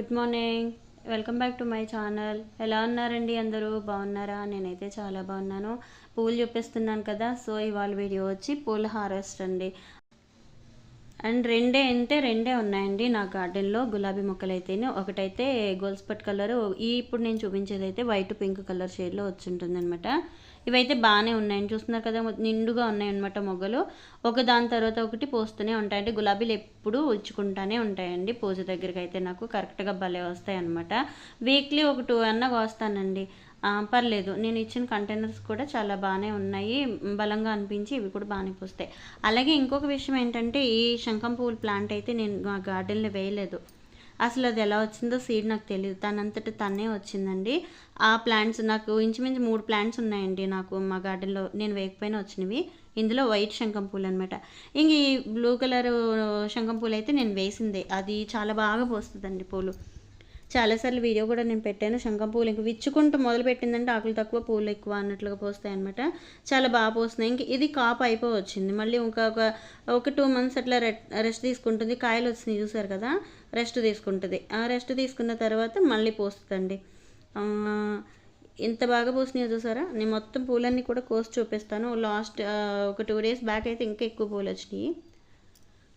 Good morning. Welcome back to my channel. ఎలా ఉన్నారండి అందరూ? బాగున్నారా? నేనైతే చాలా బాగున్నాను. పూలు చూపిస్తున్నాను కదా సో ఇవాళ వీడియో వచ్చి పూల హార్వెస్ట్ అండి. అండ్ రెండే అంటే రెండే ఉన్నాయండి నా గార్డెన్లో. గులాబీ మొక్కలు అయితేనే ఒకటైతే గోల్స్పట్ కలర్. ఈ ఇప్పుడు నేను చూపించేది అయితే వైట్ పింక్ కలర్ షేడ్లో వచ్చి ఉంటుంది అనమాట ఇవైతే బాగానే ఉన్నాయండి చూస్తున్నారు కదా నిండుగా ఉన్నాయన్నమాట మొగ్గలు. ఒక దాని తర్వాత ఒకటి పోస్తూనే ఉంటాయి. అంటే గులాబీలు ఎప్పుడూ ఇచ్చుకుంటానే ఉంటాయండి. పూజ దగ్గరికి అయితే నాకు కరెక్ట్గా భలే వస్తాయి అనమాట వీక్లీ ఒక టూ అన్న కోస్తానండి. పర్లేదు. నేను ఇచ్చిన కంటైనర్స్ కూడా చాలా బాగానే ఉన్నాయి. బలంగా అనిపించి ఇవి కూడా బాగానే పూస్తాయి. అలాగే ఇంకొక విషయం ఏంటంటే ఈ శంఖం పువ్వుల ప్లాంట్ అయితే నేను మా గార్డెన్లో వేయలేదు. అసలు అది ఎలా వచ్చిందో సీడ్ నాకు తెలియదు తనంతట తనే వచ్చిందండి. ఆ ప్లాంట్స్ నాకు ఇంచుమించు మూడు ప్లాంట్స్ ఉన్నాయండి నాకు మా గార్డెన్లో. నేను వేయకపోయినా వచ్చినవి. ఇందులో వైట్ శంఖం పూలు అనమాట ఇంక ఈ బ్లూ కలర్ శంఖం పూలు అయితే నేను వేసిందే. అది చాలా బాగా పోస్తుందండి పూలు. చాలాసార్లు వీడియో కూడా నేను పెట్టాను. శంఖం పూలు ఇంక విచ్చుకుంటూ మొదలు పెట్టిందంటే ఆకులు తక్కువ పూలు ఎక్కువ అన్నట్లుగా పోస్తాయి అనమాట చాలా బాగా పోస్తున్నాయి. ఇంక ఇది కాపు అయిపోయి వచ్చింది మళ్ళీ ఇంకా ఒక ఒక టూ మంత్స్ అట్లా రెస్ట్ తీసుకుంటుంది. కాయలు వచ్చినాయి చూసారు కదా? రెస్ట్ తీసుకుంటుంది. ఆ రెస్ట్ తీసుకున్న తర్వాత మళ్ళీ పోస్తుందండి. ఇంత బాగా పూసినాయో చూసారా? నేను మొత్తం పూలన్నీ కూడా కోసి చూపిస్తాను. లాస్ట్ ఒక టూ డేస్ బ్యాక్ అయితే ఇంకా ఎక్కువ పూలు వచ్చినాయి.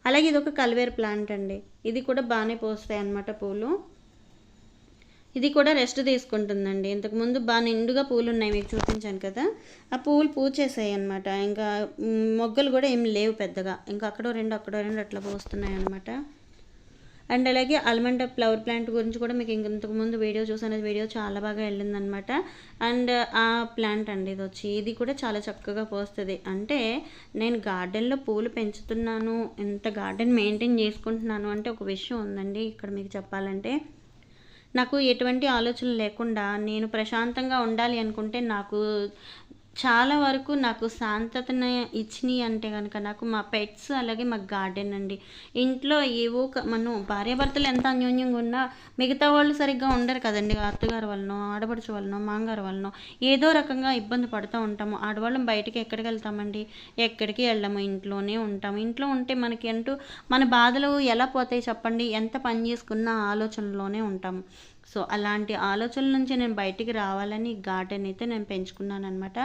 అలాగే ఇది ఒక కల్వేర్ ప్లాంట్ అండి. ఇది కూడా బాగానే పోస్తాయి అన్నమాట పూలు. ఇది కూడా రెస్ట్ తీసుకుంటుందండి. ఇంతకుముందు బాగా నిండుగా పూలు ఉన్నాయి మీకు చూపించాను కదా. ఆ పూలు పూచేసాయి అనమాట ఇంకా మొగ్గలు కూడా ఏం లేవు పెద్దగా. ఇంకా అక్కడో రెండు అక్కడో రెండు అట్లా పోస్తున్నాయి అనమాట అండ్ అలాగే అల్మండ ఫ్లవర్ ప్లాంట్ గురించి కూడా మీకు ఇంక ఇంతకుముందు వీడియో చూసాను. వీడియో చాలా బాగా వెళ్ళిందనమాట అండ్ ఆ ప్లాంట్ అండి ఇది వచ్చి. ఇది కూడా చాలా చక్కగా పోస్తుంది. అంటే నేను గార్డెన్లో పూలు పెంచుతున్నాను ఇంత గార్డెన్ మెయింటైన్ చేసుకుంటున్నాను అంటే ఒక విషయం ఉందండి. ఇక్కడ మీకు చెప్పాలంటే నాకు ఎటువంటి ఆలోచన లేకుండా నేను ప్రశాంతంగా ఉండాలి అనుకుంటే నాకు చాలా వరకు నాకు శాంతతను ఇచ్చినాయి అంటే కనుక నాకు మా పెట్స్ అలాగే మా గార్డెన్ అండి. ఇంట్లో ఏవో మనం భార్యాభర్తలు ఎంత అన్యోన్యంగా ఉన్నా మిగతా వాళ్ళు సరిగ్గా ఉండరు కదండి. అత్తగారు వలనో ఆడపడుచు వలనో మాంగారు వలనో ఏదో రకంగా ఇబ్బంది పడుతూ ఉంటాము. ఆడవాళ్ళం బయటికి ఎక్కడికి వెళ్తామండి? ఎక్కడికి వెళ్ళము? ఇంట్లోనే ఉంటాము. ఇంట్లో ఉంటే మనకి అంటూ మన బాధలు ఎలా పోతాయి చెప్పండి? ఎంత పని చేసుకున్న ఆలోచనలోనే ఉంటాము. సో అలాంటి ఆలోచనల నుంచి నేను బయటికి రావాలని గార్డెన్ అయితే నేను పెంచుకున్నాను అనమాట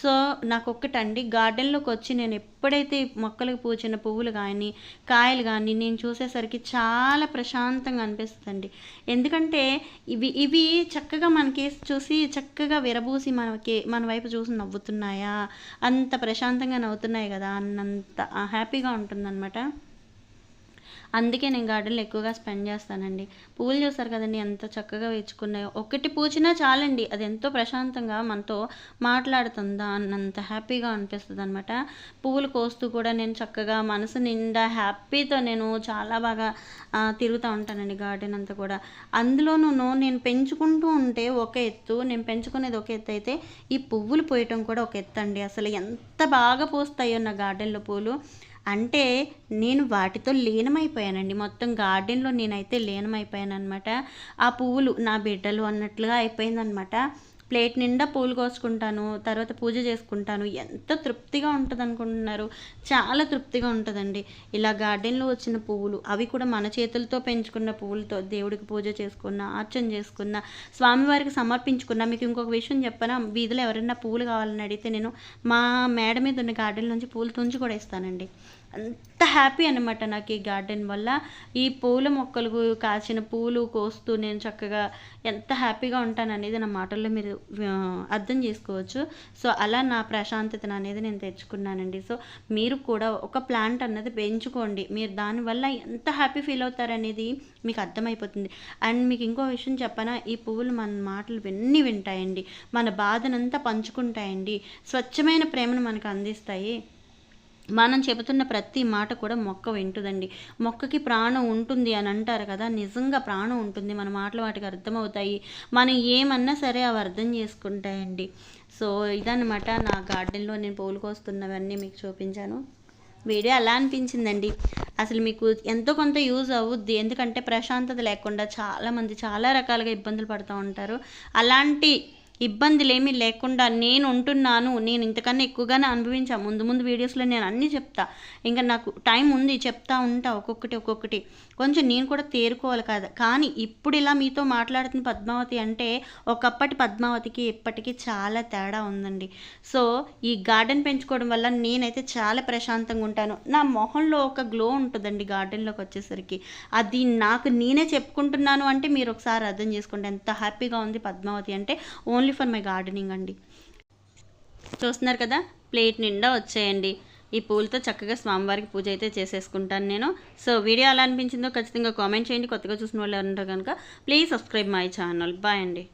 సో నాకు ఒక్కటండి గార్డెన్లోకి వచ్చి నేను ఎప్పుడైతే మొక్కలకు పూచిన పువ్వులు కానీ కాయలు కానీ నేను చూసేసరికి చాలా ప్రశాంతంగా అనిపిస్తుందండి. ఎందుకంటే ఇవి ఇవి చక్కగా మనకి చూసి చక్కగా విరబూసి మనకి మన వైపు చూసి నవ్వుతున్నాయా? అంత ప్రశాంతంగా నవ్వుతున్నాయి కదా అన్నంత హ్యాపీగా ఉంటుందన్నమాట. అందుకే నేను గార్డెన్లో ఎక్కువగా స్పెండ్ చేస్తానండి. పువ్వులు చూస్తారు కదండి ఎంత చక్కగా వేచుకున్నాయో ఒకటి పూచినా చాలండి అది ఎంతో ప్రశాంతంగా మనతో మాట్లాడుతుందా అన్నంత హ్యాపీగా అనిపిస్తుంది అనమాట పువ్వులు కోస్తూ కూడా నేను చక్కగా మనసు నిండా హ్యాపీతో నేను చాలా బాగా తిరుగుతూ ఉంటానండి గార్డెన్ అంతా కూడా. అందులోనూ నేను పెంచుకుంటూ ఉంటే ఒక ఎత్తు నేను పెంచుకునేది ఒక ఎత్తు అయితే ఈ పువ్వులు పోయటం కూడా ఒక ఎత్తు అండి అసలు ఎంత బాగా పూస్తాయో నా గార్డెన్లో పూలు. అంటే నేను వాటితో లీనమైపోయానండి. మొత్తం గార్డెన్లో నేనైతే లీనమైపోయాను అనమాట ఆ పువ్వులు నా బిడ్డలు అన్నట్లుగా అయిపోయిందనమాట ప్లేట్ నిండా పూలు కోసుకుంటాను తర్వాత పూజ చేసుకుంటాను. ఎంత తృప్తిగా ఉంటుంది అనుకుంటున్నారు చాలా తృప్తిగా ఉంటుందండి. ఇలా గార్డెన్లో వచ్చిన పువ్వులు అవి కూడా మన చేతులతో పెంచుకున్న పువ్వులతో దేవుడికి పూజ చేసుకున్న అర్చన చేసుకున్న స్వామివారికి సమర్పించుకున్న. మీకు ఇంకొక విషయం చెప్పనా? వీధిలో ఎవరైనా పువ్వులు కావాలని అడిగితే నేను మా మేడ మీద ఉన్న గార్డెన్ నుంచి పూలు తుంచి కూడా ఇస్తానండి. అంత హ్యాపీ అనమాట నాకు ఈ గార్డెన్ వల్ల. ఈ పూల మొక్కలు కాసిన పూలు కోస్తూ నేను చక్కగా ఎంత హ్యాపీగా ఉంటాను అనేది నా మాటల్లో మీరు అర్థం చేసుకోవచ్చు. సో అలా నా ప్రశాంతతను అనేది నేను తెచ్చుకున్నానండి. సో మీరు కూడా ఒక ప్లాంట్ అన్నది పెంచుకోండి. మీరు దానివల్ల ఎంత హ్యాపీ ఫీల్ అవుతారనేది మీకు అర్థమైపోతుంది. అండ్ మీకు ఇంకో విషయం చెప్పనా ఈ పువ్వులు మన మాటలు విన్ని వింటాయండి. మన బాధనంతా పంచుకుంటాయండి. స్వచ్ఛమైన ప్రేమను మనకు అందిస్తాయి. మనం చెబుతున్న ప్రతి మాట కూడా మొక్క వింటుందండి. మొక్కకి ప్రాణం ఉంటుంది అని అంటారు కదా నిజంగా ప్రాణం ఉంటుంది. మన మాటలు వాటికి అర్థమవుతాయి. మనం ఏమన్నా సరే అవి అర్థం చేసుకుంటాయండి. సో ఇదన్నమాట నా గార్డెన్లో నేను పూలు కోస్తున్నవన్నీ మీకు చూపించాను. వీడియో అలా అనిపించిందండి. అసలు మీకు ఎంతో కొంత యూజ్ అవుద్ది. ఎందుకంటే ప్రశాంతత లేకుండా చాలామంది చాలా రకాలుగా ఇబ్బందులు పడుతూ ఉంటారు. అలాంటి ఇబ్బందులేమీ లేకుండా నేను ఉంటున్నాను నేను ఇంతకన్నా ఎక్కువగానే అనుభవించా. ముందు ముందు వీడియోస్లో నేను అన్నీ చెప్తా. ఇంకా నాకు టైం ఉంది చెప్తా ఉంటా ఒక్కొక్కటి ఒక్కొక్కటి. కొంచెం నేను కూడా తేరుకోవాలి కదా. కానీ ఇప్పుడు ఇలా మీతో మాట్లాడుతున్న పద్మావతి అంటే ఒకప్పటి పద్మావతికి ఇప్పటికీ చాలా తేడా ఉందండి. సో ఈ గార్డెన్ పెంచుకోవడం వల్ల నేనైతే చాలా ప్రశాంతంగా ఉంటాను. నా మొహంలో ఒక గ్లో ఉంటుందండి గార్డెన్లోకి వచ్చేసరికి. అది నాకు నేనే చెప్పుకుంటున్నాను అంటే మీరు ఒకసారి అర్థం చేసుకోండి. ఎంత హ్యాపీగా ఉంది పద్మావతి అంటే ఓన్లీ ఫర్ మై గార్డెనింగ్ అండి. చూస్తున్నారు కదా ప్లేట్ నిండా వచ్చేయండి. ఈ పూలతో చక్కగా స్వామివారికి పూజ అయితే చేసేసుకుంటాను నేను. సో వీడియో ఎలా అనిపించిందో ఖచ్చితంగా కామెంట్ చేయండి. కొత్తగా చూసిన వాళ్ళు ఉంటారు కనుక please subscribe my channel. Bye అండి.